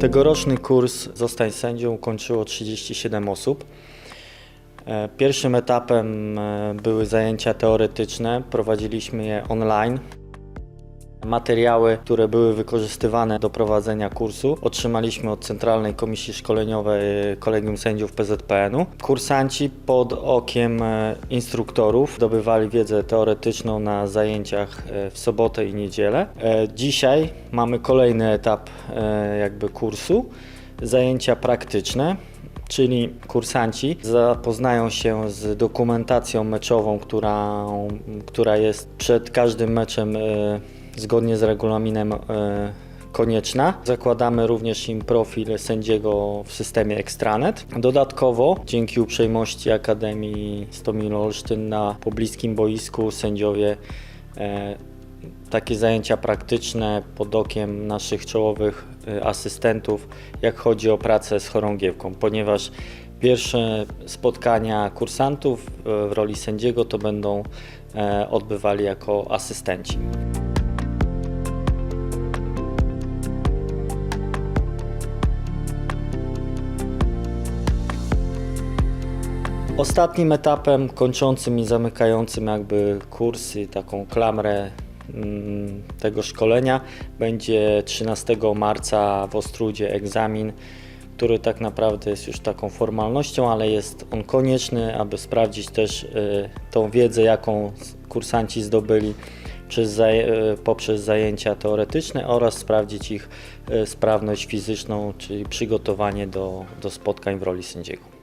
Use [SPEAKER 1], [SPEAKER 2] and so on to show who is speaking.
[SPEAKER 1] Tegoroczny kurs Zostań sędzią kończyło 37 osób. E, Pierwszym etapem e, były zajęcia teoretyczne, prowadziliśmy je online. Materiały, które były wykorzystywane do prowadzenia kursu, otrzymaliśmy od Centralnej Komisji Szkoleniowej Kolegium Sędziów PZPN-u. Kursanci pod okiem e, instruktorów zdobywali wiedzę teoretyczną na zajęciach e, w sobotę i niedzielę. Dzisiaj mamy kolejny etap jakby kursu, zajęcia praktyczne czyli kursanci zapoznają się z dokumentacją meczową, która, która jest przed każdym meczem e, zgodnie z regulaminem e, konieczna. Zakładamy również im profil sędziego w systemie Extranet. Dodatkowo, dzięki uprzejmości Akademii Stomil Olsztyn na pobliskim boisku sędziowie e, takie zajęcia praktyczne pod okiem naszych czołowych y, asystentów, jak chodzi o pracę z chorągiewką, ponieważ pierwsze spotkania kursantów w roli sędziego to będą e, odbywali jako asystenci. Ostatnim etapem kończącym i zamykającym jakby kursy, taką klamrę mm, tego szkolenia będzie 13 marca w Ostrudzie egzamin, który tak naprawdę jest już taką formalnością, ale jest on konieczny, aby sprawdzić też y, tą wiedzę, jaką kursanci zdobyli y, poprzez zajęcia teoretyczne oraz sprawdzić ich y, sprawność fizyczną, czyli przygotowanie do, do spotkań w roli sędziego.